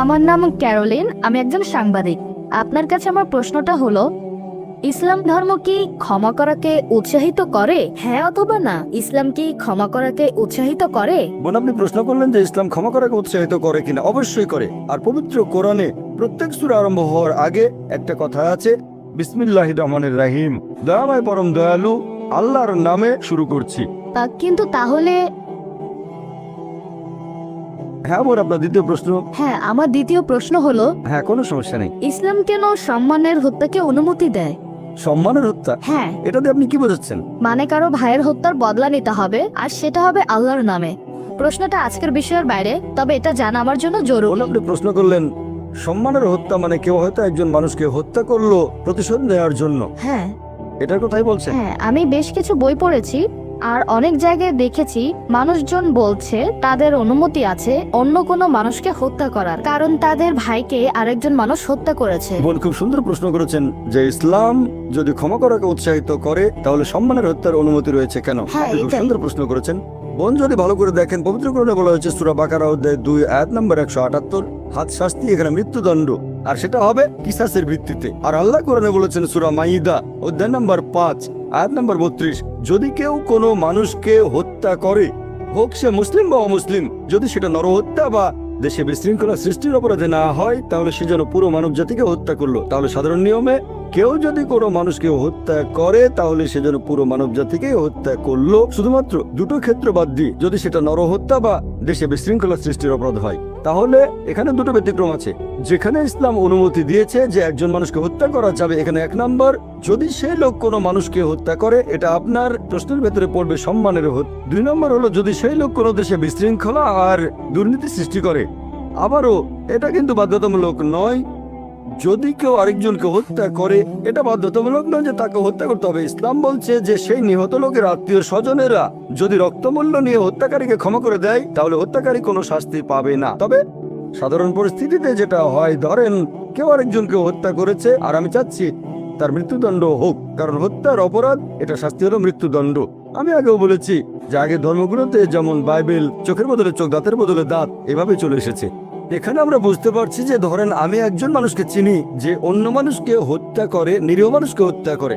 আমার নাম ক্যারোলিন আমি একজন সাংবাদিক। আপনার কাছে আমার প্রশ্নটা হলো ইসলাম ধর্ম কি ক্ষমা করাকে উৎসাহিত করে? হ্যাঁ অথবা না ইসলাম কি ক্ষমা করাকে উৎসাহিত করে? বোন আপনি প্রশ্ন করলেন যে ইসলাম ক্ষমা করাকে উৎসাহিত করে কিনা। অবশ্যই করে। আর পবিত্র কোরআনে প্রত্যেক সুরা আরম্ভ হওয়ার আগে একটা কথা আছে বিসমিল্লাহ রহমানের রাহিম। দয়াময় পরম দয়ালু আল্লাহর নামে শুরু করছি। তা কিন্তু তাহলে হ্যাঁ বোন আপনার দ্বিতীয় প্রশ্ন। হ্যাঁ আমার দ্বিতীয় প্রশ্ন হলো হ্যাঁ কোনো সমস্যা নেই। ইসলাম কেন সম্মানের হত্যাকে অনুমতি দেয়? সম্মানের হত্যা? হ্যাঁ। এটা দিয়ে আপনি কি বোঝাচ্ছেন? মানে কারও ভাইয়ের হত্যার বদলা নিতে হবে আর সেটা হবে আল্লাহর নামে। প্রশ্নটা আজকের বিষয়ের বাইরে তবে এটা জানা আমার জন্য জরুরি। আপনি প্রশ্ন করলেন সম্মানের হত্যা মানে কেউ হয়তো একজন মানুষকে হত্যা করল প্রতিশোধ নেওয়ার জন্য। হ্যাঁ। এটার কথাই বলছেন। হ্যাঁ আমি বেশ কিছু বই পড়েছি আর অনেক জায়গায় দেখেছি মানুষজন বলছে তাদের অনুমতি আছে অন্য কোনো মানুষকে হত্যা করার। কারণ তাদের ভাইকে আরেকজন মানুষ হত্যা করেছে। বোন খুব সুন্দর প্রশ্ন করেছেন যে ইসলাম যদি ক্ষমা করাকে উৎসাহিত করে তাহলে সম্মানের হত্যার অনুমতি রয়েছে কেন? হ্যাঁ, আপনি খুব এটাই। সুন্দর প্রশ্ন করেছেন। বোন যদি ভালো করে দেখেন পবিত্র কোরআনে বলা হয়েছে সূরা বাকারা অধ্যায় দুই আয়াত নম্বর একশো আটাত্তর হাত শাস্তি এখানে মৃত্যুদণ্ড। আর সেটা হবে কিসাসের ভিত্তিতে। আর আল্লাহ কোরআনে বলেছেন সূরা মাইদা অধ্যায় নম্বর পাঁচ আয়াত নম্বর বত্রিশ, যদি কেউ কোনো মানুষকে হত্যা করে, হোক সে মুসলিম বা অমুসলিম, যদি সেটা নরহত্যা বা দেশে বিশৃঙ্খলা সৃষ্টির অপরাধে না হয়, তাহলে সে যেন পুরো মানব জাতিকে হত্যা করল। তাহলে সাধারণ নিয়মে, কেউ যদি কোনো মানুষকে হত্যা করে, তাহলে সে যেন পুরো মানব জাতিকে হত্যা করল। শুধুমাত্র দুটো ক্ষেত্র বাদ দিয়ে, যদি সেটা নরহত্যা বা দেশে বিশৃঙ্খলা সৃষ্টির অপরাধ হয়। তাহলে এখানে দুটো ব্যতিক্রম আছে। যেখানে ইসলাম অনুমতি দিয়েছে যে একজন মানুষকে হত্যা করা যাবে, এখানে এক নম্বর। যদি সে লোক কোনো মানুষকে হত্যা করে, এটা আপনার প্রশ্নের ভেতরে পড়বে সম্মানের হোক দুই নম্বর হলো, যদি সেই লোক কোনো দেশে বিশৃঙ্খলা আর দুর্নীতি সৃষ্টি করে, আবারও এটা কিন্তু বাধ্যতামূলক নয়। যদি কেউ আরেকজনকে হত্যা করে, এটা বাধ্যতামূলক নয় যে তাকে হত্যা করতে হবে। ইসলাম বলছে যে সেই নিহত লোকের আত্মীয় স্বজনেরা যদি রক্তমূল্য নিয়ে হত্যাকারীকে ক্ষমা করে দেয়, তাহলে হত্যাকারী কোনো শাস্তি পাবে না। তবে সাধারণ পরিস্থিতিতে যেটা হয়, ধরেন কেউ আরেকজনকে হত্যা করেছে, আর আমি চাচ্ছি তার মৃত্যুদণ্ড হোক, কারণ হত্যার অপরাধ, এটা শাস্তি হলো মৃত্যুদণ্ড। আমি আগেও বলেছি যে আগে ধর্মগুলোতে যেমন বাইবেল চোখের বদলে চোখ, দাঁতের বদলে দাঁত, এভাবে চলে এসেছে। এখানে আমরা বুঝতে পারছি যে ধরেন আমি একজন মানুষকে চিনি, যে অন্য মানুষকে হত্যা করে, নিরীহ মানুষকে হত্যা করে।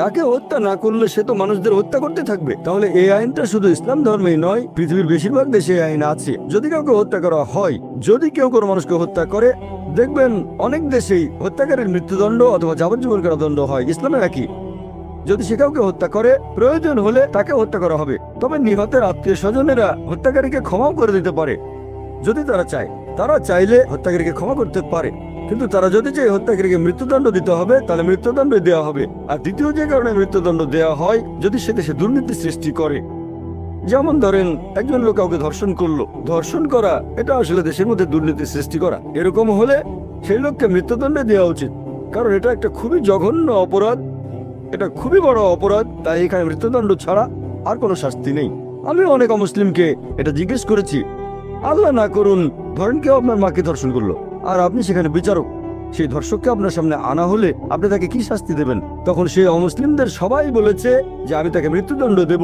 তাকে হত্যা না করলে সে তো মানুষদের হত্যা করতে থাকবে। তাহলে এই আইনটা শুধু ইসলাম ধর্মেই নয়, পৃথিবীর বেশিরভাগ দেশে এই আইন আছে। যদি কাউকে হত্যা করা হয়, যদি কেউ কোনো মানুষকে হত্যা করে, দেখবেন অনেক দেশেই হত্যাকারীর মৃত্যুদণ্ড অথবা যাবজ্জীবন কারাদণ্ড হয়। ইসলামে একই। যদি সে কাউকে হত্যা করে, প্রয়োজন হলে তাকে হত্যা করা হবে। তবে নিহতের আত্মীয় স্বজনেরা হত্যাকারীকে ক্ষমাও করে দিতে পারে, যদি তারা চায়। তারা চাইলে হত্যাকারীকে ক্ষমা করতে পারে। কিন্তু তারা যদি চায় হত্যাকারীকে মৃত্যুদণ্ড দিতে হবে, তাহলে মৃত্যুদণ্ড দেওয়া হবে। আর দ্বিতীয় যে কারণে মৃত্যুদণ্ড দেওয়া হয়, যদি সে দেশে দুর্নীতি সৃষ্টি করে। যেমন ধরেন, একজন লোক কাউকে ধর্ষণ করল। ধর্ষণ করা, এটা আসলে দেশের মধ্যে দুর্নীতি সৃষ্টি করা। এরকম হলে সেই লোককে মৃত্যুদণ্ড দেওয়া উচিত। কারণ এটা একটা খুবই জঘন্য অপরাধ। এটা খুবই বড় অপরাধ। তাই এখানে মৃত্যুদণ্ড ছাড়া আর কোনো শাস্তি নেই। আমি অনেক অমুসলিমকে এটা জিজ্ঞেস করেছি। আল্লাহ না করুন ধরেন কেউ আপনার মাকে ধর্ষণ করল। আর আপনি সেখানে বিচারক। সেই ধর্ষককে আপনার সামনে আনা হলে আপনি তাকে কি শাস্তি দেবেন? তখন সেই অমুসলিমদের সবাই বলেছে যে, আমি তাকে মৃত্যুদণ্ড দেব।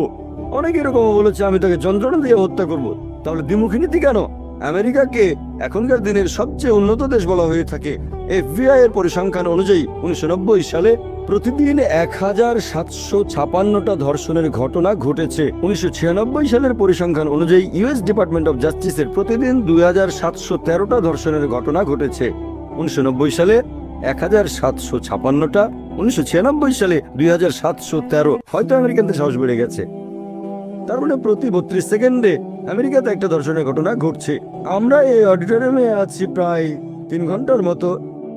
অনেক এরকম বলেছে, আমি তাকে যন্ত্রণা দিয়ে হত্যা করব। তাহলে দ্বিমুখী নীতি কেন? আমেরিকাকে এখনকার দিনের সবচেয়ে উন্নত দেশ বলা হয়ে থাকে। এফবিআই এর পরিসংখ্যান অনুযায়ী, উনিশশো নব্বই সালে প্রতিদিন এক হাজার সাতশো ছাপান্নটা ধর্ষণের ঘটনা ঘটেছে। উনিশশো ছিয়ানব্বই সালের পরিসংখ্যান অনুযায়ী ইউএস ডিপার্টমেন্ট অফ জাস্টিসের প্রতিদিন দুই হাজার সাতশো তেরোটা ধর্ষণের ঘটনা ঘটেছে। উনিশশো নব্বই সালে এক হাজার সাতশো ছাপান্নটা, উনিশশো ছিয়ানব্বই সালে দুই হাজার সাতশো তেরো। হয়তো আমেরিকানদের সাহস বেড়ে গেছে। তার মানে প্রতি বত্রিশ সেকেন্ডে আমেরিকাতে একটা ধর্ষণের ঘটনা ঘটছে। আমরা এই অডিটোরিয়ামে আছি প্রায় তিন ঘণ্টার মতো।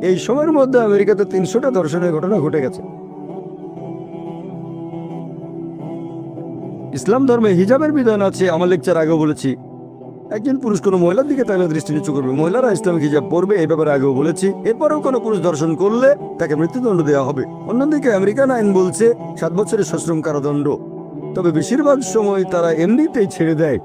এই সময়ের মধ্যে আমেরিকাতে তিনশোটা ধর্ষণের ঘটনা ঘটে গেছে। ইসলাম ধর্মে হিজাবের বিধান আছে, আমার লেকচার আগেও বলেছি। একজন পুরুষ কোনো মহিলার দিকে তাহলে দৃষ্টি নিচু করবে। মহিলারা ইসলামিক হিজাব পরবে এই ব্যাপারে আগেও বলেছি। এরপরেও কোনো পুরুষ ধর্ষণ করলে তাকে মৃত্যুদণ্ড দেওয়া হবে। অন্যদিকে আমেরিকান আইন বলছে, সাত বছরের সশ্রম কারাদণ্ড। তবে বেশিরভাগ সময় তারা এমনিতেই ছেড়ে দেয়।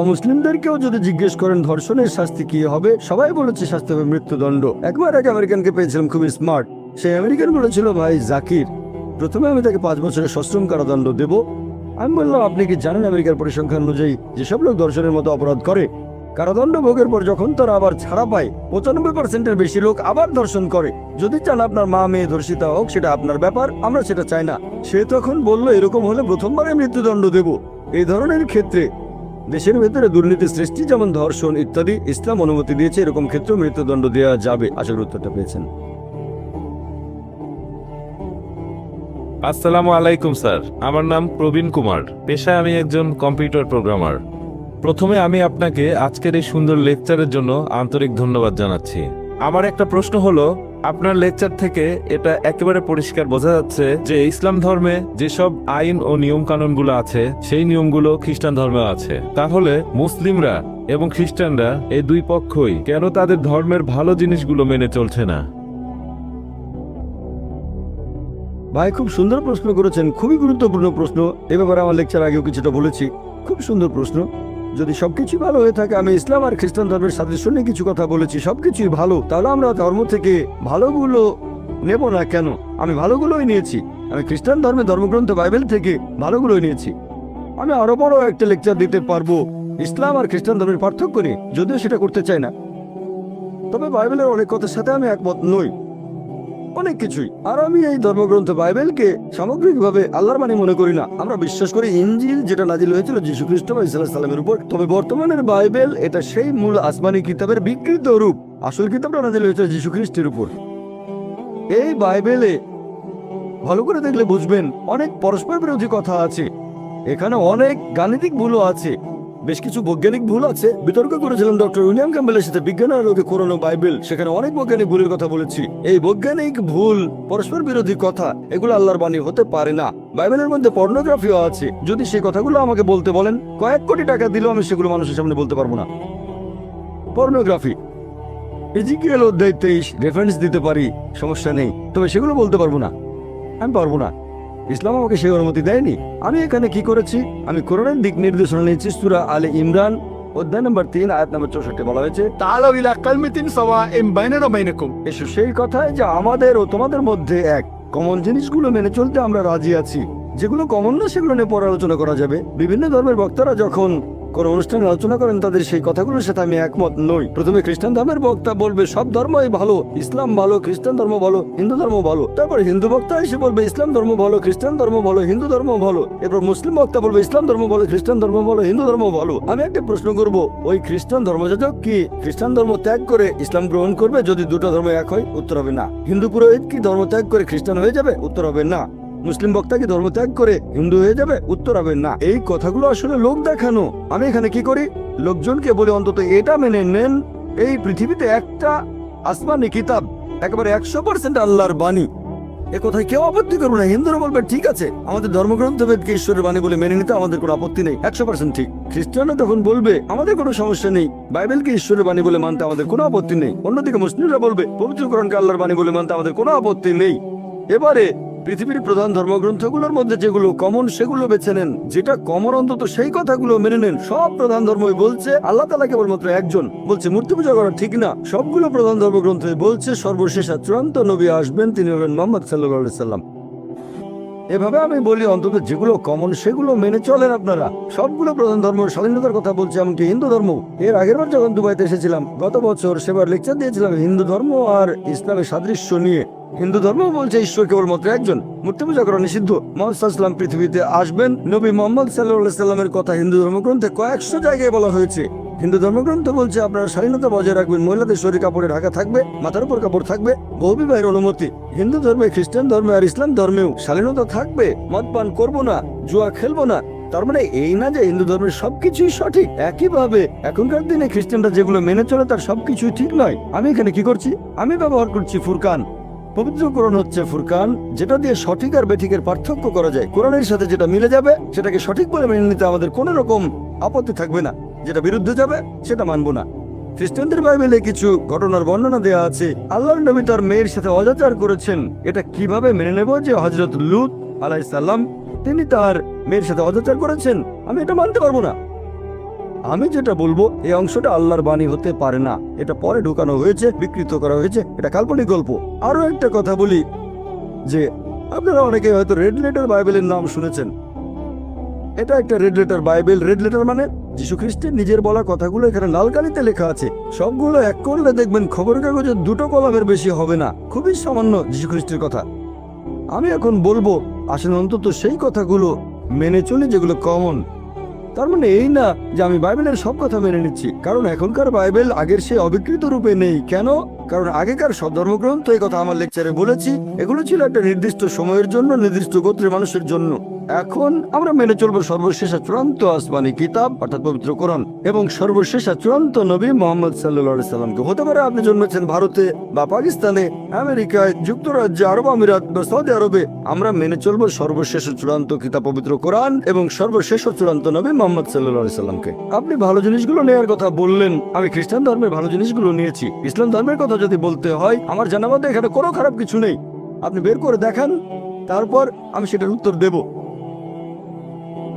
অমুসলিমদেরকেও যদি জিজ্ঞেস করেন, ধর্ষণের শাস্তি কি হবে? সবাই বলেছে শাস্তি হবে মৃত্যুদণ্ড। একবার এক আমেরিকানকে পেয়েছিলাম, খুবই স্মার্ট সেই আমেরিকান বলেছিল, ভাই, জাকির, প্রথমে আমি তাকে পাঁচ বছরের সশ্রম কারাদণ্ড দেব। আমি বললাম, আপনি কি জানেন আমেরিকার পরিসংখ্যান অনুযায়ী যেসব লোক ধর্ষণের মতো অপরাধ করে, কারাদণ্ড ভোগের পর যখন তারা আবার ছাড়া পায়, পঁচানব্বই পার্সেন্টের বেশি লোক আবার ধর্ষণ করে। যদি চান আপনার মা, মেয়ে ধর্ষিতা হোক, সেটা আপনার ব্যাপার, আমরা সেটা চাই না। সে তখন বলল, এরকম হলে প্রথমবারে মৃত্যুদণ্ড দেব। এই ধরনের ক্ষেত্রে দেশের ভেতরে দুর্নীতি সৃষ্টি, যেমন ধর্ষণ ইত্যাদি, ইসলাম অনুমতি দিয়েছে, এরকম ক্ষেত্রেও মৃত্যুদণ্ড দেওয়া যাবে, আশা উত্তরটা পেয়েছেন। আসসালামু আলাইকুম, স্যার। আমার নাম প্রবীণ কুমার। পেশায় আমি একজন কম্পিউটার প্রোগ্রামার। প্রথমে আমি আপনাকে আজকের এই সুন্দর লেকচারের জন্য আন্তরিক ধন্যবাদ জানাচ্ছি। আমার একটা প্রশ্ন হলো আপনার লেকচার থেকে এটা একেবারে পরিষ্কার বোঝা যাচ্ছে যে ইসলাম ধর্মে যেসব আইন ও নিয়ম কানুনগুলো আছে, সেই নিয়মগুলো খ্রিস্টান ধর্মে আছে। তাহলে মুসলিমরা এবং খ্রিস্টানরা এই দুই পক্ষই কেন তাদের ধর্মের ভালো জিনিসগুলো মেনে চলছে না? ভাই, খুব সুন্দর প্রশ্ন করেছেন। খুবই গুরুত্বপূর্ণ প্রশ্ন। এ ব্যাপারে আমার লেকচার আগেও কিছুটা বলেছি। খুব সুন্দর প্রশ্ন। যদি সবকিছু ভালো হয়ে থাকে, আমি ইসলাম আর খ্রিস্টান ধর্মের সাথে নিয়ে কিছু কথা বলেছি, সবকিছুই ভালো। তাহলে আমরা ধর্ম থেকে ভালোগুলো নেব না কেন? আমি ভালোগুলোই নিয়েছি। আমি খ্রিস্টান ধর্মের ধর্মগ্রন্থ, বাইবেল থেকে ভালোগুলোই নিয়েছি। আমি আরও বড় একটা লেকচার দিতে পারব, ইসলাম আর খ্রিস্টান ধর্মের পার্থক্য নিয়ে। যদিও সেটা করতে চাই না। তবে বাইবেলের অনেক কথার সাথে আমি একমত নই। অনেক কিছুই। আর আমি এই ধর্মগ্রন্থ বাইবেলকে সামগ্রিকভাবে আল্লাহর বাণী মনে করি না। আমরা বিশ্বাস করি ইঞ্জিল যেটা নাজিল হয়েছিল যীশু খ্রিস্ট বা ইসলাম সালামের উপর। তবে বর্তমানের বাইবেল এটা সেই মূল আসমানি কিতাবের বিকৃত রূপ। আসল কিতাবটা নাজিল হয়েছিল যীশু খ্রিস্টের উপর। এই বাইবেলে ভালো করে দেখলে বুঝবেন, অনেক পরস্পর বিরোধী কথা আছে। এখানে অনেক গাণিতিক ভুলও আছে। বেশ কিছু বৈজ্ঞানিক ভুল আছে। বিতর্ক করেছিলেন ডক্টর উইলিয়াম ক্যাম্বেলের সাথে বিজ্ঞানের আলোকে কোরআন বাইবেল। সেখানে অনেক বৈজ্ঞানিক ভুলের কথা বলেছি। এই বৈজ্ঞানিক ভুল পরস্পর বিরোধী কথা, এগুলো আল্লাহর বাণী হতে পারে না। বাইবেলের মধ্যে পর্নোগ্রাফিও আছে। যদি সেই কথাগুলো আমাকে বলতে বলেন, কয়েক কোটি টাকা দিলেও আমি সেগুলো মানুষের সামনে বলতে পারব না। পর্নোগ্রাফি। ইজিকিয়াল অধ্যায় তেইশ রেফারেন্স দিতে পারি, সমস্যা নেই। তবে সেগুলো বলতে পারব না। আমি পারব না। ইসলাম আমাকে সেই অনুমতি দেয়নি। আমি এখানে কি করেছি? আমি কোরআনের দিক নির্দেশনা নিয়েছি সুরা আলী ইমরান অধ্যায় নম্বর তিন আয়াত নম্বর চৌষট্টি বলা হয়েছে। তাহলে কালমিতিন সওয়া এম বাইনানা বাইনাকুম। এসো সেই কথায় যে আমাদের ও তোমাদের মধ্যে এক। কমন জিনিসগুলো মেনে চলতে আমরা রাজি আছি। যেগুলো কমন না সেগুলো নিয়ে পরালোচনা করা যাবে। বিভিন্ন ধর্মের বক্তারা যখন কোন অনুষ্ঠানে আলোচনা করেন তাদের সেই কথাগুলোর সাথে আমি একমত নই। প্রথমে খ্রিস্টান ধর্মের বক্তা বলবে, সব ধর্মই ভালো, ইসলাম ভালো, খ্রিস্টান ধর্ম ভালো, হিন্দু ধর্ম ভালো। তারপর হিন্দু বক্তা এসে বলবে, ইসলাম ধর্ম ভালো, খ্রিস্টান ধর্ম ভালো, হিন্দু ধর্ম ভালো। এরপর মুসলিম বক্তা বলবে, ইসলাম ধর্ম ভালো, খ্রিস্টান ধর্ম ভালো, হিন্দু ধর্ম ভালো। আমি একটা প্রশ্ন করব, ওই খ্রিস্টান ধর্মযাজক কি খ্রিস্টান ধর্ম ত্যাগ করে ইসলাম গ্রহণ করবে যদি দুটো ধর্ম এক হয়, উত্তর হবে না। হিন্দু পুরোহিত কি ধর্ম ত্যাগ করে খ্রিস্টান হয়ে যাবে, উত্তর হবে না। মুসলিম বক্তা কি ধর্ম ত্যাগ করে হিন্দু হয়ে যাবে, উত্তর হবে না। এই কথাগুলো আসলে লোক দেখানো। আমি এখানে কি করি? লোকজনকে বলে, অন্তত এটা মেনে নেন, এই পৃথিবীতে একটা আসমানি কিতাব একেবারে একশো পার্সেন্ট আল্লাহর বাণী। এ কথায় কেউ আপত্তি করবে না, হিন্দুরা বলবে, ঠিক আছে, আমাদের ধর্মগ্রন্থ বেদকে ঈশ্বরের বাণী বলে মেনে নিতে আমাদের কোনো আপত্তি নেই, একশো পার্সেন্ট ঠিক। খ্রিস্টানরা তখন বলবে, আমাদের কোনো সমস্যা নেই, বাইবেলকে ঈশ্বরের বাণী বলে মানতে আমাদের কোনো আপত্তি নেই। অন্যদিকে মুসলিমরা বলবে, পবিত্রকরণকে আল্লাহর বাণী বলে মানতে আমাদের কোনো আপত্তি নেই। এবারে পৃথিবীর প্রধান ধর্মগ্রন্থগুলোর মধ্যে যেগুলো কমন সেগুলো বেছে নেন। যেটা কমন অন্তত সেই কথাগুলো মেনে নেন। সব প্রধান ধর্মই বলছে, আল্লাহ তালা কেবলমাত্র একজন। বলছে, মূর্তি পূজা করা ঠিক না। সবগুলো প্রধান ধর্মগ্রন্থে বলছে, সর্বশেষ চূড়ান্ত নবী আসবেন, তিনি হবেন মোহাম্মদ সাল্লাহ সাল্লাম। এভাবে আমি বলি, অন্তত যেগুলো কমন সেগুলো মেনে চলেন আপনারা। সবগুলো প্রধান ধর্ম স্বাধীনতার কথা বলছে, এমনকি হিন্দু ধর্ম। এর আগের বার যখন দুবাইতে এসেছিলাম, গত বছর সেবার লেকচার দিয়েছিলাম হিন্দু ধর্ম আর ইসলামের সাদৃশ্য নিয়ে। হিন্দু ধর্ম বলছে ঈশ্বর কেবলমাত্র একজন। মূর্তি পূজা করা নিষিদ্ধ। মোহাম্মদ পৃথিবীতে আসবেন। নবী মোহাম্মদ সাল্লাহ সাল্লামের কথা হিন্দু ধর্মগ্রন্থে কয়েকশো জায়গায় বলা হয়েছে। হিন্দু ধর্মগ্রন্থ বলছে, আপনারা স্বাধীনতা বজায় রাখবেন, মহিলাদের শরীর কাপড়ে ঢাকা থাকবে, মাথার উপর কাপড় থাকবে, বহু বিবাহের অনুমতি। হিন্দু ধর্মে, খ্রিস্টান ধর্মে আর ইসলাম ধর্মেও স্বাধীনতা থাকবে, মদ পান করব না, জুয়া খেলব না। তার মানে এই না যে হিন্দু ধর্মের সবকিছুই সঠিক, একইভাবে এখনকার দিনে খ্রিস্টানরা যেগুলো মেনে চলে তার সবকিছুই ঠিক নয়। আমি এখানে কি করছি? আমি ব্যবহার করছি ফুরকান। পবিত্র কোরআন হচ্ছে ফুরকান, যেটা দিয়ে সঠিক আর বেঠিকের পার্থক্য করা যায়। কোরআনের সাথে যেটা মিলে যাবে, সেটাকে সঠিক বলে মেনে নিতে আমাদের কোনো রকম আপত্তি থাকবে না। যেটা বিরুদ্ধে যাবে, সেটা মানবো না। খ্রিস্টানদের বাইবেলে কিছু ঘটনার বর্ণনা দেওয়া আছে। আল্লাহর নবী তার মেয়ের সাথে অজাচার করেছেন। এটা কীভাবে মেনে নেব যে হজরত লুত আলাইসাল্লাম তিনি তার মেয়ের সাথে অজাচার করেছেন? আমি এটা মানতে পারব না। আমি যেটা বলব, এই অংশটা আল্লাহর বাণী হতে পারে না। এটা পরে ঢুকানো হয়েছে, বিকৃত করা হয়েছে, এটা কাল্পনিক গল্প। আরও একটা কথা বলি, যে আপনারা অনেকে হয়তো রেড লেটার বাইবেলের নাম শুনেছেন। এটা একটা red letter Bible. Red letter মানে যীশু খ্রিস্টের নিজের বলা কথাগুলো এখানে লাল কালিতে লেখা আছে। সবগুলো এক করলে দেখবেন খবরের কাগজে দুটো কলমের বেশি হবে না। খুবই সামান্য যীশু খ্রিস্টের কথা। আমি এখন বলব আসলে অন্তত সেই কথাগুলো মেনে চলি যেগুলো কমন তার মানে এই না যে আমি বাইবেলের সব কথা মেনে নিচ্ছি। কারণ এখনকার বাইবেল আগের সেই অবিকৃত রূপে নেই। কেন? কারণ আগেকার সব ধর্মগ্রন্থ এই কথা আমার লেকচারে বলেছি। এগুলো ছিল একটা নির্দিষ্ট সময়ের জন্য, নির্দিষ্ট গোত্রের মানুষের জন্য। এখন আমরা মেনে চলবো সর্বশেষ চূড়ান্ত আসমানি কিতাব, অর্থাৎ পবিত্র কোরআন, এবং সর্বশেষ চূড়ান্ত নবী মোহাম্মদ সাল্লাহ সাল্লামকে হতে পারে আপনি জন্মেছেন ভারতে বা পাকিস্তানে, আমেরিকায়, যুক্তরাজ্যে, আরব আমিরাত বা সৌদি আরবে। আমরা মেনে চলবো সর্বশেষ চূড়ান্ত কিতাব, পবিত্র কোরআন, এবং সর্বশেষ চূড়ান্ত নবী মোহাম্মদ সাল্লাহ সাল্লামকে আপনি ভালো জিনিসগুলো নেওয়ার কথা বললেন, আমি খ্রিস্টান ধর্মের ভালো জিনিসগুলো নিয়েছি। ইসলাম ধর্মের কথা যদি বলতে হয়, আমার জানা মতে এখানে কোনো খারাপ কিছু নেই। আপনি বের করে দেখান, তারপর আমি সেটার উত্তর দেব।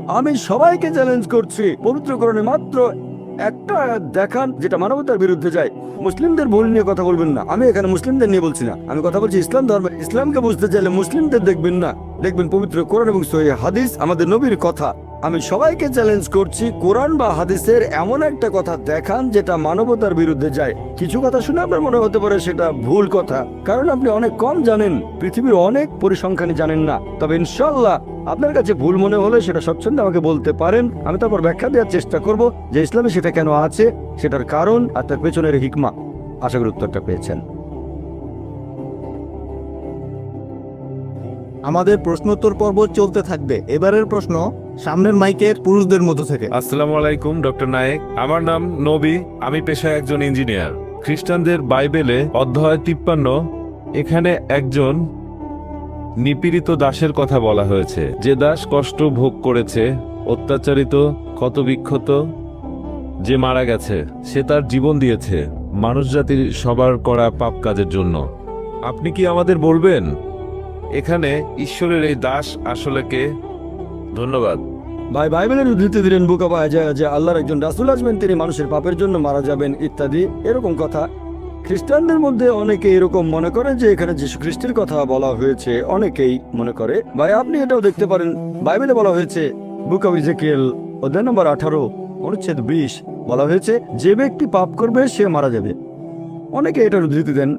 আমি সবাইকে চ্যালেঞ্জ করছি। পবিত্রকরণে মাত্র একটা দেখান, যেটা মানবতার বিরুদ্ধে যায়। মুসলিমদের ভুল নিয়ে কথা বলবেন না। আমি এখানে মুসলিমদের নিয়ে বলছি না। আমি কথা বলছি ইসলাম ধর্ম। ইসলামকে বুঝতে চাইলে মুসলিমদের দেখবেন না। দেখবেন পবিত্র কোরআন এবং সহি হাদিস আমাদের নবীর কথা। আমি সবাইকে চ্যালেঞ্জ করছি, কোরআন বা হাদিসের এমন একটা কথা দেখান যেটা মানবতার বিরুদ্ধে যায়। কিছু কথা শুনে আপনার মনে হতে পারে সেটা ভুল কথা, কারণ আপনি অনেক কম জানেন, পৃথিবীর অনেক পরিসংখ্যানই জানেন না। তবে ইনশাল্লাহ আপনার কাছে ভুল মনে হলে সেটা স্বচ্ছন্দে আমাকে বলতে পারেন, আমি তারপর ব্যাখ্যা দেওয়ার চেষ্টা করব যে ইসলামে সেটা কেন আছে, সেটার কারণ আর তার পেছনের হিকমা। আশা করি উত্তরটা পেয়েছেন। আমাদের প্রশ্নোত্তর পর্ব চলতে থাকবে। এবারের প্রশ্ন সামনের মাইকের পুরুষদের মধ্য থেকে। আসসালামু আলাইকুম, ডক্টর নায়েক। আমার নাম নবী, আমি পেশায় একজন ইঞ্জিনিয়ার। খ্রিস্টানদের বাইবেলে অধ্যায় তিপ্পান্ন, এখানে একজন নিপীড়িত দাসের কথা বলা হয়েছে। যে দাস কষ্ট ভোগ করেছে, অত্যাচারিত, ক্ষতবিক্ষত, যে মারা গেছে, সে তার জীবন দিয়েছে, মানুষ জাতির সবার করা পাপ কাজের জন্য। আপনি কি আমাদের বলবেন? এখানে ঈশ্বরের এই দাস আসলে কে? ধন্যবাদ। ভাই, বাইবেলের উদ্ধৃতি দিলেন বুকা পাওয়া যায় যে আল্লাহর একজন রাসুল আসবেন তিনি মানুষের পাপের জন্য মারা যাবেন ইত্যাদি, এরকম কথা। খ্রিস্টানদের মধ্যে অনেকে এরকম মনে করেন যে এখানে যীশু খ্রিস্টের কথা বলা হয়েছে, অনেকেই মনে করে। ভাই, আপনি এটাও দেখতে পারেন। বাইবেলে বলা হয়েছে, বুক অফ ইজেকিয়েল, অধ্যায় নম্বর আঠারো, অনুচ্ছেদ বিশ, বলা হয়েছে, যে ব্যক্তি পাপ করবে, সে মারা যাবে। অনেকে এটার উদ্ধৃতি দেন,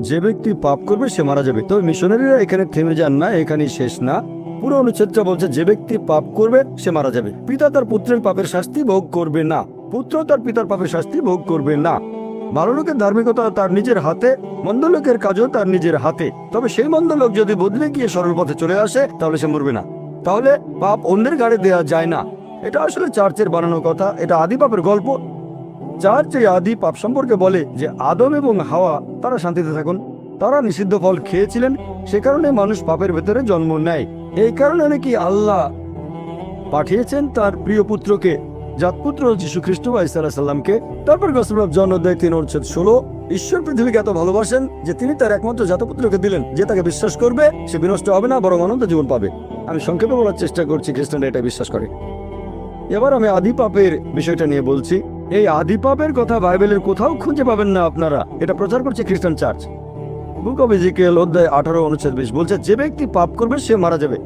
যে ব্যক্তি পাপ করবে, সে মারা যাবে। তবে মিশনারিরা এখানে থেমে যান না, এখানেই শেষ না। পুরো অনুচ্ছেদটা বলছে, যে ব্যক্তি পাপ করবে, সে মারা যাবে। পিতা তার পুত্রের পাপের শাস্তি ভোগ করবে না। পুত্র তার পিতার পাপের শাস্তি ভোগ করবে না। ভালো লোকের ধার্মিকতা তার নিজের হাতে, মন্দ লোকের কাজও তার নিজের হাতে। তবে সেই মন্দ লোক যদি বদলে গিয়ে সরল পথে চলে আসে, তাহলে সে মরবে না। তাহলে পাপ অন্যের গাড়ি দেয়া যায় না। এটা আসলে চার্চের বানানো কথা, এটা আদি পাপের গল্প। চার্চ এই আদি পাপ সম্পর্কে বলে যে, আদম এবং হাওয়া, তারা শান্তিতে থাকুন। তারা নিষিদ্ধ ফল খেয়েছিলেন। সে কারণে মানুষ পাপের ভেতরে জন্ম নেয়। এই কারণে নাকি আল্লাহ পাঠিয়েছেন তার প্রিয় পুত্রকে, জাতপুত্র যীশু খ্রিস্ট সাল্লামকে তারপর অফ জন অধ্যায় তিন অনুচ্ছেদ ষোলো। ঈশ্বর পৃথিবীকে এত ভালোবাসেন যে তিনি তার একমাত্র জাতপুত্রকে দিলেন, যে তাকে বিশ্বাস করবে, সে বিনষ্ট হবে না, বরং অনন্ত জীবন পাবে। আমি সংক্ষেপে বলার চেষ্টা করছি, খ্রিস্টানরা এটা বিশ্বাস করে। এবার আমি আদি পাপের বিষয়টা নিয়ে বলছি। এই আদি পাপের কথা বাইবেলের কোথাও খুঁজে পাবেন না আপনারা। এটা প্রচার করছে খ্রিস্টান চার্চ। বুক অব ইজিকেল অধ্যায় আঠারো, অনুচ্ছেদ বিশ বলছে, যে ব্যক্তি পাপ করবে, সে মারা যাবে।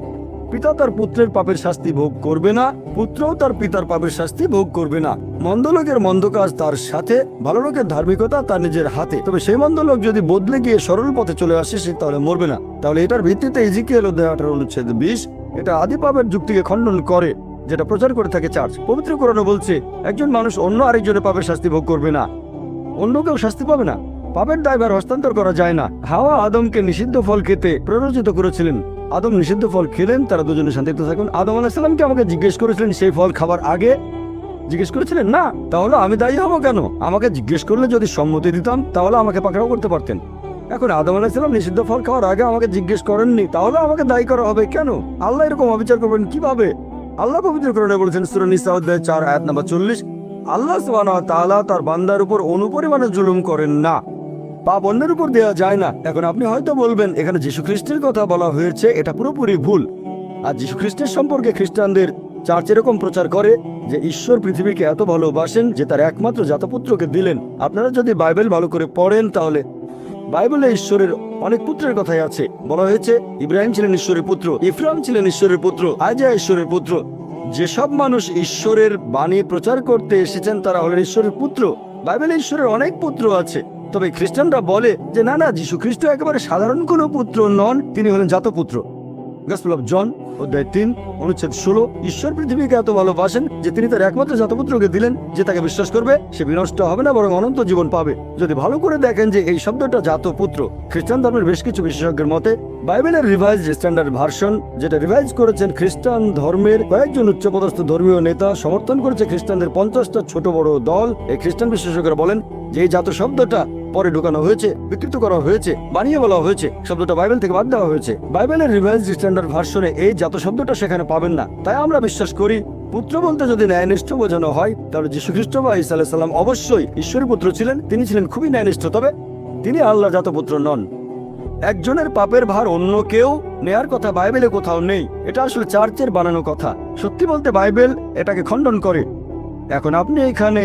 পিতা তার পুত্রের পাপের শাস্তি ভোগ করবে না, পুত্রও তার পিতার পাপের শাস্তি ভোগ করবে না। মন্দ মন্দ কাজ তার সাথে, ভালো লোকের ধার্মিকতা তার নিজের হাতে। তবে সেই মন্দ লোক যদি বদলে গিয়ে সরল পথে চলে আসে, সে তাহলে মরবে না। তাহলে এটার ভিত্তিতে ইজিকেল অধ্যায় আঠারো, অনুচ্ছেদ বিশ, এটা আদি পাপের যুক্তিকে খণ্ডন করে, যেটা প্রচার করে থাকে চার্চ। পবিত্র কোরআনে বলছে, একজন মানুষ অন্য আরেকজনের পাপের শাস্তি ভোগ করবে না। অন্য কেউ শাস্তি পাবে না। পাপের দায়ভার হস্তান্তর করা যায় না। হাওয়া আদমকে নিষিদ্ধ ফল খেতে প্ররোচিত করেছিলেন। আদম নিষিদ্ধ ফল খেলেন, তারা দুজনে শান্তিতে থাকুন। আদম আলাহিসাল্লামকে আমাকে জিজ্ঞেস করেছিলেন, সেই ফল খাবার আগে জিজ্ঞেস করেছিলেন? না, তাহলে আমি দায়ী হব কেন? আমাকে জিজ্ঞেস করলে যদি সম্মতি দিতাম, তাহলে আমাকে পাকড়াও করতে পারতেন। এখন আদম আলাহিসাল্লাম নিষিদ্ধ ফল খাওয়ার আগে আমাকে জিজ্ঞেস করেননি, তাহলে আমাকে দায়ী করা হবে কেন? আল্লাহ এরকম অবিচার করবেন কীভাবে? আল্লাহ পবিত্র করণে বলেছেন, সুরা নিসা অধ্যায় চার, আয়াত নাম্বার চল্লিশ, আল্লাহ তাআলা তার বান্দার উপর অনুপরিমাণে জুলুম করেন না। পাপ অন্যের উপর দেওয়া যায় না। এখন আপনি হয়তো বলবেন, এখানে যীশু খ্রিস্টের কথা বলা হয়েছে, এটা পুরোপুরি ভুল। আর যীশু খ্রিস্টের সম্পর্কে খ্রিস্টানদের চার্চ এরকম প্রচার করে যে ঈশ্বর পৃথিবীকে এত ভালোবাসেন যে তার একমাত্র জাতপুত্রকে দিলেন। আপনারা যদি বাইবেল ভালো করে পড়েন তাহলে বাইবেলে ঈশ্বরের অনেক পুত্রের কথাই আছে। বলা হয়েছে, ইব্রাহিম ছিলেন ঈশ্বরের পুত্র, ইফরাম ছিলেন ঈশ্বরের পুত্র আজা ঈশ্বরের পুত্র। যেসব মানুষ ঈশ্বরের বাণী প্রচার করতে এসেছেন তারা হলেন ঈশ্বরের পুত্র। বাইবেলে ঈশ্বরের অনেক পুত্র আছে। তবে খ্রিস্টানরা বলে যে, না না, যীশু খ্রিস্ট একেবারে সাধারণ কোনো পুত্র নন, তিনি হলেন জাতপুত্র। গসপেল অফ জন অধ্যায় তিন, অনুচ্ছেদ ষোলো, ঈশ্বর পৃথিবীকে এত ভালোবাসেন যে তিনি তার একমাত্র জাতপুত্রকে দিলেন, যে তাকে বিশ্বাস করবে, সে বিনষ্ট হবে না, বরং অনন্ত জীবন পাবে। যদি ভালো করে দেখেন যে এই শব্দটা জাতপুত্র, খ্রিস্টান ধর্মের বেশ কিছু বিশেষজ্ঞের মতে, বাইবেলের রিভাইজ স্ট্যান্ডার্ড ভার্সন, যেটা রিভাইজ করেছেন খ্রিস্টান ধর্মের কয়েকজন উচ্চপদস্থ ধর্মীয় নেতা, সমর্থন করেছে খ্রিস্টানদের পঞ্চাশটা ছোট বড় দল। এই খ্রিস্টান বিশেষজ্ঞরা বলেন যে এই জাত শব্দটা পরে ঢুকানো হয়েছে, বিকৃত করা হয়েছে, বানিয়ে বলা হয়েছে, শব্দটা বাইবেল থেকে বাদ দেওয়া হয়েছে। বাইবেলের রিভাইজ স্ট্যান্ডার্ড ভার্সনে এই জাত শব্দটা সেখানে পাবেন না। তাই আমরা বিশ্বাস করি, পুত্র বলতে যদি ন্যায়নিষ্ঠ বোঝানো হয়, তাহলে যীশু খ্রিস্ট বা ইসা সালাম অবশ্যই ঈশ্বরের পুত্র ছিলেন, তিনি ছিলেন খুবই ন্যায়নিষ্ঠ, তবে তিনি আল্লাহ জাত পুত্র নন। একজনের পাপের ভার অন্য কেউ নেয়ার কথা বাইবেলে কোথাও নেই, এটা আসলে চার্চের বানানো কথা। সত্যি বলতে বাইবেল এটাকে খণ্ডন করে। এখন আপনি এখানে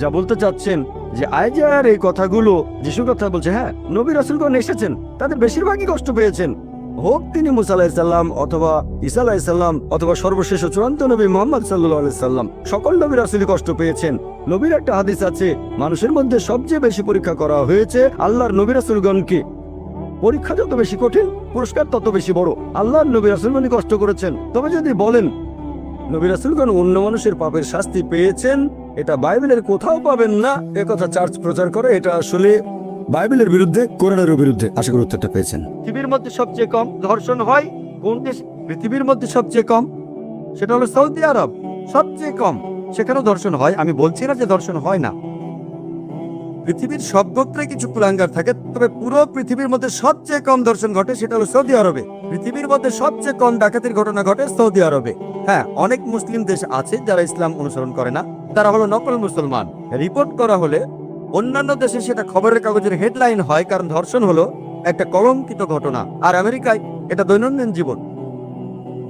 যা বলতে চাচ্ছেন যে আইজার এই কথাগুলো যিশুর কথা বলছে হ্যাঁ নবী রাসুলগণ এসেছেন, তাদের বেশিরভাগই কষ্ট পেয়েছেন। হোক তিনি মুসা আলাহিসাল্লাম অথবা ঈসা আলাহিসাল্লাম অথবা সর্বশেষ চূড়ান্ত নবী মোহাম্মদ সাল্লাহ আলাইসাল্লাম সকল নবী রাসুলই কষ্ট পেয়েছেন। নবীর একটা হাদিস আছে, মানুষের মধ্যে সবচেয়ে বেশি পরীক্ষা করা হয়েছে আল্লাহর নবী রাসুলগণকে। পরীক্ষা যত বেশি কঠিন, পুরস্কার তত বেশি বড়। আল্লাহর নবী রাসুলগণই কষ্ট করেছেন। তবে যদি বলেন, নবী রাসুলগণ অন্য মানুষের পাপের শাস্তি পেয়েছেন এটা বাইবেলের কোথাও পাবেন না। একথা চার্চ প্রচার করে, এটা আসলে বাইবেলের বিরুদ্ধে কোরআনের বিরুদ্ধে। আশা করি উত্তরটা পেয়েছেন। পৃথিবীর মধ্যে সবচেয়ে কম ধর্ষণ হয় কোন দেশ? পৃথিবীর মধ্যে সবচেয়ে কম? সেটা হলো সৌদি আরব। সবচেয়ে কম। সেখানেও ধর্ষণ হয়। আমি বলছি না যে ধর্ষণ হয় না। পৃথিবীর সব গোত্রে কিছু কুলাঙ্গার থাকে, তবে পুরো পৃথিবীর মধ্যে সবচেয়ে কম ধর্ষণ ঘটে সেটা হলো সৌদি আরবে। পৃথিবীর মধ্যে সবচেয়ে কম ডাকাতির ঘটনা ঘটে সৌদি আরবে। হ্যাঁ অনেক মুসলিম দেশ আছে যারা ইসলাম অনুসরণ করে না। তারা হলো নকল মুসলমান। রিপোর্ট করা হলে অন্যান্য দেশে সেটা খবরের কাগজের হেডলাইন হয়, কারণ ধর্ষণ হলো একটা কলঙ্কিত ঘটনা। আর আমেরিকায় এটা দৈনন্দিন জীবন।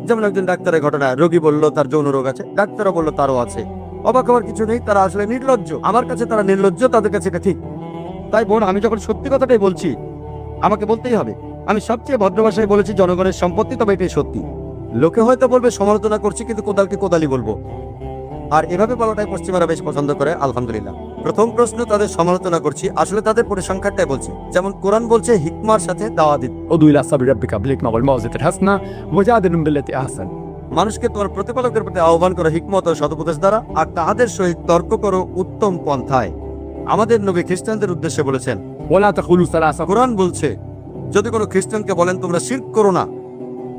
যেমন একজন ডাক্তারের ঘটনা রোগী বলল, তার যৌন রোগ আছে। ডাক্তারও বলল, তারও আছে। অবাক হওয়ার কিছু নেই, তারা আসলে নির্লজ্জ। আমার কাছে তারা নির্লজ্জ, তাদের কাছে এটা ঠিক। তাই বোন, আমি যখন সত্যি কথাটাই বলছি, আমাকে বলতেই হবে। আমি সবচেয়ে ভদ্র ভাষায় বলেছি, জনগণের সম্পত্তি তবে এটাই সত্যি। লোকে হয়তো বলবে সমালোচনা করছি কিন্তু কোদালকে কোদালি বলব। আর এভাবে বলাটাই পশ্চিমারা বেশ পছন্দ করে আলহামদুলিল্লাহ। প্রথম প্রশ্ন তাদের সমালোচনা করছি। আসলে তাদের পরিসংখ্যানটাই বলছে। যেমন কোরআন বলছে হিকমার সাথে দাওয়া মানুষকে তোমার প্রতিপালকের প্রতি আহ্বান করো হিকমত ও দ্বারা আর তাহাদের সহিত তর্ক করো উত্তম পন্থায়। আমাদের নবী খ্রিস্টানদের উদ্দেশ্যে বলেছেন কোরআন বলছে যদি কোনো খ্রিস্টানকে বলেন তোমরা শির করো না।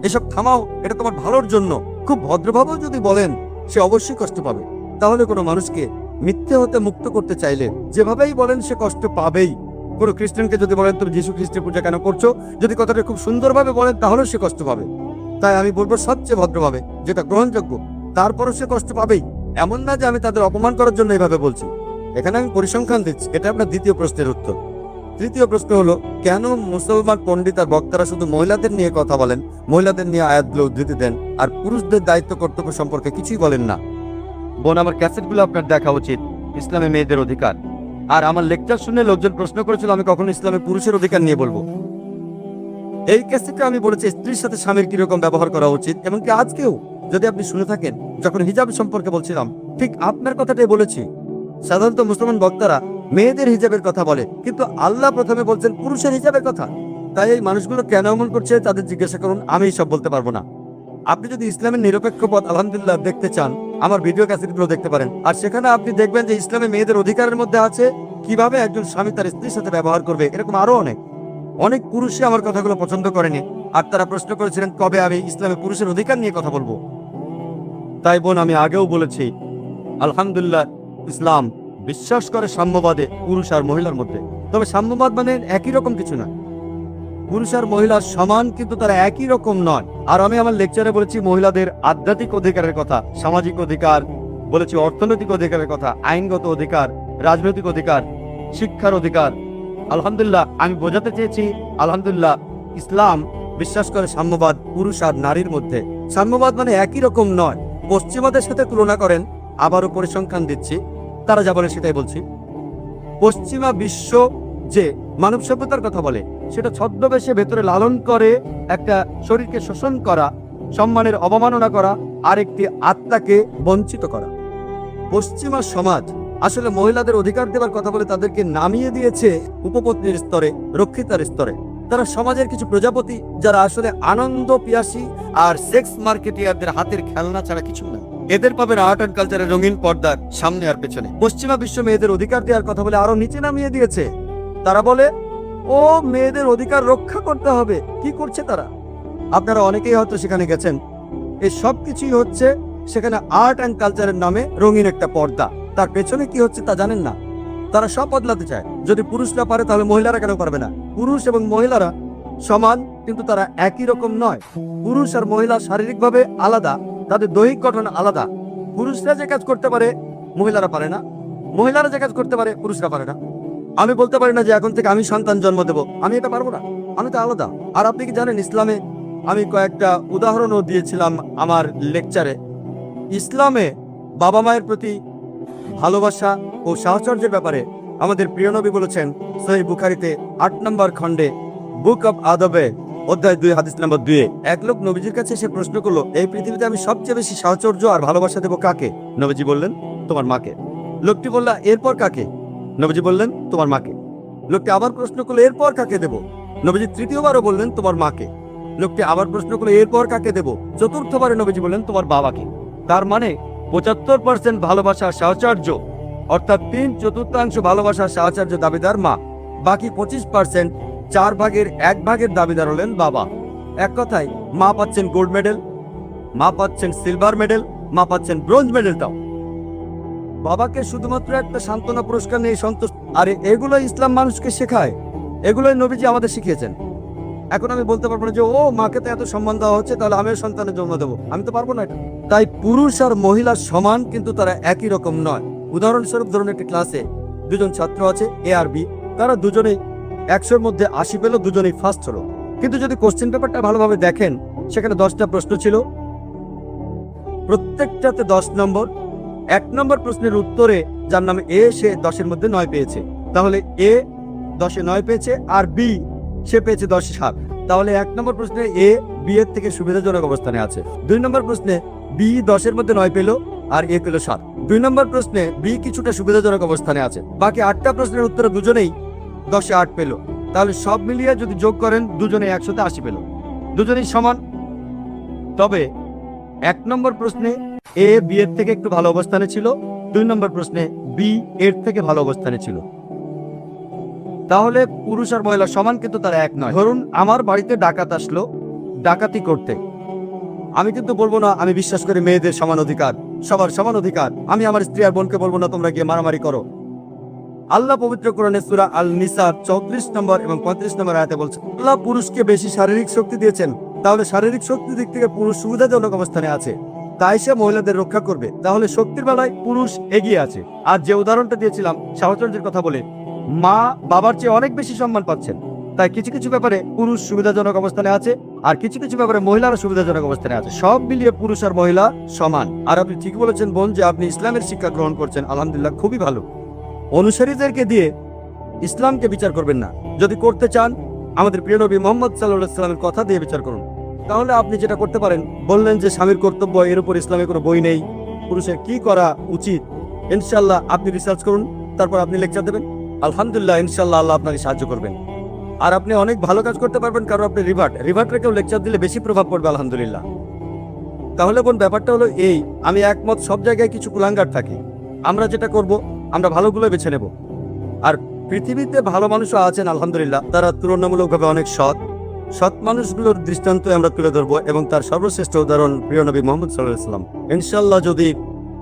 এসব থামাও, এটা তোমার ভালোর জন্য। খুব ভদ্রভাবেও যদি বলেন, সে অবশ্যই কষ্ট পাবে। তাহলে কোনো মানুষকে মিথ্যে হতে মুক্ত করতে চাইলে যেভাবেই বলেন, সে কষ্ট পাবেই। কোনো খ্রিস্টানকে যদি বলেন, তুমি যীশু খ্রিস্টের পূজা কেন করছ? যদি কথাটা খুব সুন্দরভাবে বলেন, তাহলেও সে কষ্ট পাবে। তাই আমি বলব, সবচেয়ে ভদ্রভাবে, যেটা গ্রহণযোগ্য, তারপরও সে কষ্ট পাবেই। এমন না যে আমি তাদের অপমান করার জন্য এইভাবে বলছি। এখানে আমি পরিসংখ্যান দিচ্ছি, এটা আপনার দ্বিতীয় প্রশ্নের উত্তর। তৃতীয় প্রশ্ন হলো, কেন মুসলমান পণ্ডিত আর বক্তারা শুধু মহিলাদের নিয়ে কথা বলেন? মহিলাদের নিয়ে আয়াতগুলো উদ্ধৃতি দেন, আর পুরুষদের দায়িত্ব কর্তব্য সম্পর্কে কিছুই বলেন না। বোন, আমার ক্যাসেটগুলো আপনার দেখা উচিত, ইসলামে মেয়েদের অধিকার। আর আমার লেকচার শুনে লোকজন প্রশ্ন করেছিল, আমি কখন ইসলামে পুরুষের অধিকার নিয়ে বলব। এই ক্যাসেটে আমি বলেছি, স্ত্রীর সাথে স্বামীর কীরকম ব্যবহার করা উচিত, এমনকি আজকেও, যদি আপনি শুনে থাকেন, যখন হিজাব সম্পর্কে বলছিলাম, ঠিক আপনার কথাটাই বলেছি। সাধারণত মুসলমান বক্তারা মেয়েদের হিজাবের কথা বলে, কিন্তু আল্লাহ প্রথমে বলছেন পুরুষের হিজাবের কথা। তাই এই মানুষগুলো কেন এমন করছে তাদের জিজ্ঞাসা করুন আমি সব বলতে পারব না। আপনি যদি ইসলামের নিরপেক্ষ পথ, আলহামদুলিল্লাহ, দেখতে চান, আমার ভিডিও ক্যাসেটগুলো দেখতে পারেন। আর সেখানে আপনি দেখবেন যে ইসলামে মেয়েদের অধিকারের মধ্যে আছে, কীভাবে একজন স্বামী তার স্ত্রীর সাথে ব্যবহার করবে, এরকম আরও অনেক। অনেক পুরুষই আমার কথাগুলো পছন্দ করেনি, আর তারা প্রশ্ন করেছিলেন, কবে আমি ইসলামে পুরুষের অধিকার নিয়ে কথা বলব? তাই বোন, আমি আগেও বলেছি, আলহামদুলিল্লাহ ইসলাম বিশ্বাস করে সাম্যবাদে পুরুষ আর মহিলার মধ্যে। তবে সাম্যবাদ মানে একই রকম কিছু না। পুরুষ আর মহিলা সমান, কিন্তু তারা একই রকম নয়। আর আমি আমার লেকচারে বলেছি, মহিলাদের আধ্যাত্মিক অধিকারের কথা, সামাজিক অধিকার, বলেছি অর্থনৈতিক অধিকারের কথা, আইনগত অধিকার, রাজনৈতিক অধিকার, শিক্ষার অধিকার। আলহামদুলিল্লাহ, আমি বোঝাতে চেয়েছি, আলহামদুলিল্লাহ, ইসলাম বিশ্বাস করে সাম্যবাদ পুরুষ আর নারীর মধ্যে। সাম্যবাদ মানে একই রকম নয়। পশ্চিমাদের সাথে তুলনা করেন, আবারও পরিসংখ্যান দিচ্ছি। তারা যা বলে সেটাই বলছি। পশ্চিমা বিশ্ব যে মানব সভ্যতার কথা বলে, সেটা ছদ্মবেশে ভেতরে লালন করে একটা শরীরকে শোষণ করা, সম্মানের অবমাননা করা আর একটি আত্মাকে বঞ্চিত করা। পশ্চিমা সমাজ আসলে মহিলাদের অধিকার দেওয়ার কথা বলে তাদেরকে নামিয়ে দিয়েছে উপপত্নীর স্তরে, রক্ষিতার স্তরে। তারা সমাজের কিছু প্রজাপতি, যারা আসলে আনন্দ, পিয়াসী আর সেক্স মার্কেটিয়ারদের হাতের খেলনা ছাড়া কিছু না। এদের পাবেন আর্ট অ্যান্ড কালচারের রঙিন পর্দার সামনে আর পেছনে। পশ্চিমা বিশ্ব মেয়েদের অধিকার দেওয়ার কথা বলে আরও নিচে নামিয়ে দিয়েছে। তারা বলে, ও, মেয়েদের অধিকার রক্ষা করতে হবে। কি করছে তারা? আপনারা অনেকেই হয়তো সেখানে গেছেন। এই সব কিছুই হচ্ছে সেখানে আর্ট অ্যান্ড কালচারের নামে রঙিন একটা পর্দা। তার পেছনে কি হচ্ছে তা জানেন না। তারা সব বদলাতে চায়। যদি পুরুষরা পারে তাহলে মহিলারা কেন পারবে না? পুরুষ এবং মহিলারা সমান কিন্তু তারা একই রকম নয়। পুরুষ আর মহিলা শারীরিকভাবে আলাদা, তাদের দৈহিক গঠন আলাদা। পুরুষরা যে কাজ করতে পারে, মহিলারা পারে না। মহিলারা যে কাজ করতে পারে, পুরুষরা পারে না। আমি বলতে পারি না যে এখন থেকে আমি সন্তান জন্ম দেব। আমি এটা পারব না। আমি তো আলাদা। আর আপনি কি জানেন, ইসলামে আমি কয়েকটা উদাহরণও দিয়েছিলাম আমার লেকচারে। ইসলামে বাবা মায়ের প্রতি ভালোবাসা ও সাহচর্যের ব্যাপারে আমাদের প্রিয়নবী বলেছেন, সহি বুখারিতে আট নম্বর খণ্ডে, বুক অব আদবে অধ্যায় দুই, হাদিস নম্বর দুয়ে এক লোক নবীজির কাছে এসে প্রশ্ন করল, এই পৃথিবীতে আমি সবচেয়ে বেশি সাহচর্য আর ভালোবাসা দেবো কাকে? নবীজি বললেন, তোমার মাকে। লোকটি বলল, এরপর কাকে? নবীজি বললেন, তোমার মাকে। লোকটি আবার প্রশ্ন করল, এরপর কাকে দেব? নবীজি তৃতীয়বারও বললেন, তোমার মাকে। লোকটি আবার প্রশ্ন করল, এরপর কাকে দেব? চতুর্থবারে নবীজি বললেন, তোমার বাবাকে। তার মানে পঁচাত্তর পার্সেন্ট ভালোবাসা সাহচর্য, অর্থাৎ তিন চতুর্থাংশ ভালোবাসা সাহচর্য দাবিদার মা, বাকি পঁচিশ পার্সেন্ট চার ভাগের এক ভাগের দাবিদার হলেন বাবা। এক কথায়, মা পাচ্ছেন গোল্ড মেডেল মা পাচ্ছেন সিলভার মেডেল মা পাচ্ছেন ব্রোঞ্জ মেডেলটাও বাবাকে শুধুমাত্র একটা সান্ত্বনা পুরস্কার নিয়ে সন্তোষ আরে এগুলো ইসলাম মানুষকে শেখায়। এগুলোই নবীজি আমাদের শিখিয়েছেন। এখন আমি বলতে পারব না যে, ও, মাকে তো এত সম্মান দেওয়া হচ্ছে, তাহলে আমিও সন্তানের জন্ম দেবো। আমি তো পারব না এটা। তাই পুরুষ আর মহিলা সমান কিন্তু তারা একই রকম নয়। উদাহরণস্বরূপ, ধরুন একটি ক্লাসে দুজন ছাত্র আছে এ আর বি তারা দুজনেই একশোর মধ্যে আশি পেল দুজনেই ফার্স্ট হলো। কিন্তু যদি কোশ্চেন পেপারটা ভালোভাবে দেখেন, সেখানে দশটা প্রশ্ন ছিল। প্রত্যেকটাতে দশ নম্বর। এক নম্বর প্রশ্নের উত্তরে, যার নাম এ সে দশের মধ্যে নয় পেয়েছে। তাহলে এ দশে নয় পেয়েছে, আর বি সে পেয়েছে দশে সাত। তাহলে এক নম্বর প্রশ্নে এ বি এর থেকে সুবিধাজনক অবস্থানে আছে। দুই নম্বর প্রশ্নে বি দশের মধ্যে নয় পেল, আর এ পেল সাত। দুই নম্বর প্রশ্নে বি কিছুটা সুবিধাজনক অবস্থানে আছে। বাকি আটটা প্রশ্নের উত্তরে দুজনেই দশে আট পেল। তাহলে সব মিলিয়ে যদি যোগ করেন, দুজনে একশোতে আশি পেল। দুজনেই সমান। তবে এক নম্বর প্রশ্নে এ, বি এর থেকে একটু ভালো অবস্থানে ছিল। দুই নম্বর প্রশ্নে বি এর থেকে ভালো অবস্থানে ছিল। তাহলে পুরুষ আর মহিলা সমান কিন্তু তারা এক নয়। ধরুন আমার বাড়িতে ডাকাত আসলো, ডাকাতি করতে। আমি কিন্তু বলব না, আমি বিশ্বাস করি মেয়েদের সমান অধিকার, সবার সমান অধিকার। আমি আমার স্ত্রী আর বোনকে বলব না, তোমরা গিয়ে মারামারি করো। আল্লাহ পবিত্র কোরআনে সূরা আল নিসার চৌত্রিশ নম্বর এবং পঁয়ত্রিশ নম্বর আয়াতে বলছে, আল্লাহ পুরুষকে বেশি শারীরিক শক্তি দিয়েছেন, তাহলে শারীরিক শক্তির দিক থেকে পুরুষ সুবিধাজনক অবস্থানে আছে। তাই সে মহিলাদের রক্ষা করবে, তাহলে শক্তির বেলায় পুরুষ এগিয়ে আছে। আর যে উদাহরণটা দিয়েছিলাম, সাহচর্যের কথা বলে, মা বাবার চেয়ে অনেক বেশি সম্মান পাচ্ছেন। তাই কিছু কিছু ব্যাপারে পুরুষ সুবিধাজনক অবস্থানে আছে, আর কিছু কিছু ব্যাপারে মহিলারা সুবিধাজনক অবস্থানে আছে। সব মিলিয়ে পুরুষ আর মহিলা সমান। আর আপনি ঠিক বলেছেন বোন যে আপনি ইসলামের শিক্ষা গ্রহণ করছেন, আলহামদুলিল্লাহ খুবই ভালো। অনুসারীদেরকে দিয়ে ইসলামকে বিচার করবেন না। যদি করতে চান, আমাদের প্রিয় নবী মোহাম্মদ সাল্লাহ সাল্লামের কথা দিয়ে বিচার করুন। তাহলে আপনি যেটা করতে পারেন, বললেন যে স্বামীর কর্তব্য এর উপর ইসলামে কোনো বই নেই। পুরুষের কি করা উচিত? ইনশাল্লাহ আপনি রিসার্চ করুন, তারপর আপনি লেকচার দেবেন। আলহামদুলিল্লাহ ইনশাল্লাহ আল্লাহ আপনাকে সাহায্য করবেন। আর আপনি অনেক ভালো কাজ করতে পারবেন, কারণ আপনি রিভার্ট রিভার্ট রেখেও লেকচার দিলে বেশি প্রভাব পড়বে, আলহামদুলিল্লাহ। তাহলে বোন ব্যাপারটা হলো এই, আমি একমত, সব জায়গায় কিছু কুলাঙ্গার থাকি। আমরা যেটা করব, আমরা ভালোগুলো বেছে নেব। আর পৃথিবীতে ভালো মানুষও আছেন, আলহামদুলিল্লাহ। তারা তুলনামূলকভাবে অনেক সৎ। সৎ মানুষগুলোর দৃষ্টান্ত আমরা তুলে ধরবো এবং তার সর্বশ্রেষ্ঠ উদাহরণ প্রিয় নবী মোহাম্মদ সাল্লাম ইনশাল্লাহ যদি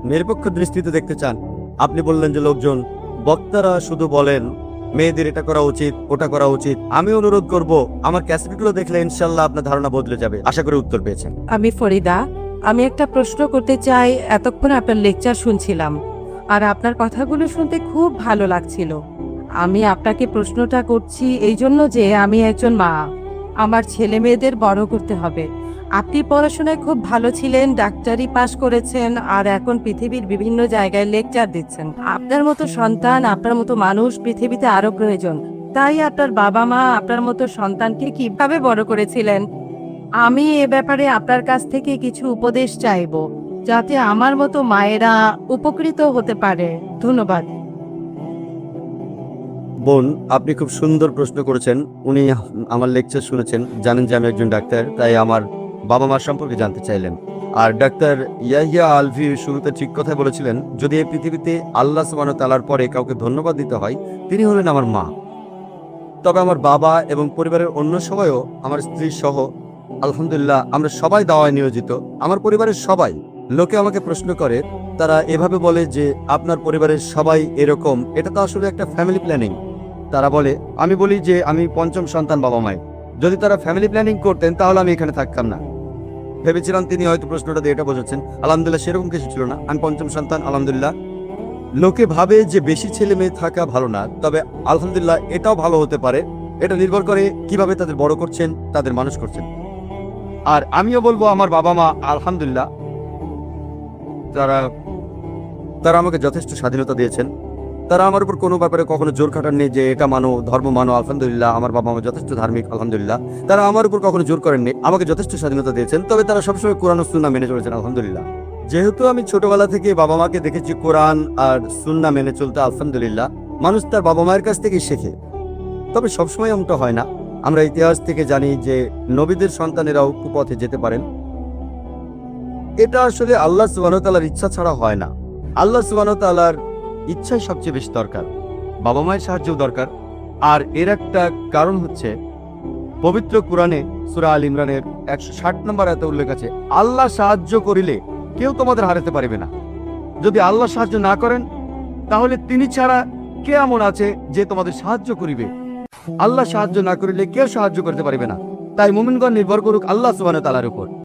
নিরপেক্ষ দৃষ্টিতে দেখতে চান, আপনি বললেন যে, লোকজন, বক্তারা শুধু বলেন, মেয়েদের এটা করা উচিত, ওটা করা উচিত। আমি অনুরোধ করব, আমার ক্যাসেটগুলো দেখলে ইনশাল্লাহ আপনার ধারণা বদলে যাবে। আশা করি উত্তর পেয়েছেন। আমি ফরিদা, আমি একটা প্রশ্ন করতে চাই, এতক্ষণ আপনার লেকচার শুনছিলাম। আর আপনার কথাগুলো শুনতে খুব ভালো লাগছিল। আমি আপনাকে প্রশ্নটা করছি এই জন্য যে আমি একজন মা। আমার ছেলে মেয়েদের বড় করতে হবে। আপনি পড়াশোনায় খুব ভালো ছিলেন, ডাক্তারি পাশ করেছেন, আর এখন পৃথিবীর বিভিন্ন জায়গায় লেকচার দিচ্ছেন। আপনার মতো সন্তান, আপনার মতো মানুষ পৃথিবীতে আরও প্রয়োজন। তাই আপনার বাবা মা আপনার মতো সন্তানকে কীভাবে বড় করেছিলেন? আমি এ ব্যাপারে আপনার কাছ থেকে কিছু উপদেশ চাইব। যাতে আমার মতো মায়েরা উপকৃত হতে পারে। ধন্যবাদ। বোন, আপনি খুব সুন্দর প্রশ্ন করেছেন। উনি আমার লেকচার শুনেছেন, জানেন যে আমি একজন ডাক্তার, তাই আমার বাবা মার সম্পর্কে জানতে চাইলেন। আর ডাক্তার ইয়াহিয়া আলভি শুরুতে ঠিক কথাই বলেছিলেন, যদি এই পৃথিবীতে আল্লাহ সুবাহ তালার পরে কাউকে ধন্যবাদ দিতে হয়, তিনি হলেন আমার মা। তবে আমার বাবা এবং পরিবারের অন্য সবাইও আমার স্ত্রী সহ, আলহামদুলিল্লাহ, আমরা সবাই দাওয়ায় নিয়োজিত। আমার পরিবারের সবাই লোকে আমাকে প্রশ্ন করে, তারা এভাবে বলে যে, আপনার পরিবারের সবাই এরকম। এটা তো আসলে একটা ফ্যামিলি প্ল্যানিং তারা বলে, আমি বলি যে, আমি পঞ্চম সন্তান বাবা মায়ের। যদি তারা ফ্যামিলি প্ল্যানিং করতেন, তাহলে আমি এখানে থাকতাম না। ভেবেছিলাম তিনি হয়তো প্রশ্নটা দিয়ে এটা বোঝাচ্ছেন। আলহামদুলিল্লাহ সেরকম কিছু ছিল না। আমি পঞ্চম সন্তান, আলহামদুলিল্লাহ। লোকে ভাবে যে, বেশি ছেলে মেয়ে থাকা ভালো না, তবে আলহামদুলিল্লাহ এটাও ভালো হতে পারে। এটা নির্ভর করে কীভাবে তাদের বড় করছেন, তাদের মানুষ করছেন। আর আমিও বলব, আমার বাবা মা, আলহামদুলিল্লাহ তারা তারা আমাকে যথেষ্ট স্বাধীনতা দিয়েছেন। তারা আমার উপর কোনো ব্যাপারে কখনো জোর খাটাননি যে এটা মানো, ধর্ম মানো, আলহামদুলিল্লাহ, আমার বাবা মা যথেষ্ট ধার্মিক, আলহামদুলিল্লাহ। তারা আমার উপর কখনো জোর করেননি, আমাকে যথেষ্ট স্বাধীনতা দিয়েছেন, তবে তারা সবসময় কোরআন সুন্না মেনে চলেছেন, আলহামদুলিল্লাহ। যেহেতু আমি ছোটবেলা থেকে বাবা মাকে দেখেছি কোরআন আর সুন্না মেনে চলতে, আলহামদুলিল্লাহ, মানুষ তার বাবা মায়ের কাছ থেকেই শেখে। তবে সবসময় এমনটা হয় না। আমরা ইতিহাস থেকে জানি যে নবীদের সন্তানেরাও কুপথে যেতে পারেন। এটা আসলে আল্লাহ সুবাহতালার ইচ্ছা ছাড়া হয় না। আল্লাহ সুবাহতালার ইচ্ছাই সবচেয়ে বেশি দরকার, বাবা মায়ের সাহায্যও দরকার। আর এর একটা কারণ হচ্ছে, পবিত্র কোরআনে সুরা আল ইমরানের একশো ষাট নম্বর এত উল্লেখ আছে, আল্লাহ সাহায্য করিলে কেউ তোমাদের হারাতে পারবে না। যদি আল্লাহ সাহায্য না করেন, তাহলে তিনি ছাড়া কে এমন আছে যে তোমাদের সাহায্য করিবে? আল্লাহ সাহায্য না করিলে কেউ সাহায্য করতে পারবে না। তাই মুমিনগণ নির্ভর করুক আল্লাহ সুবাহ তালার উপর।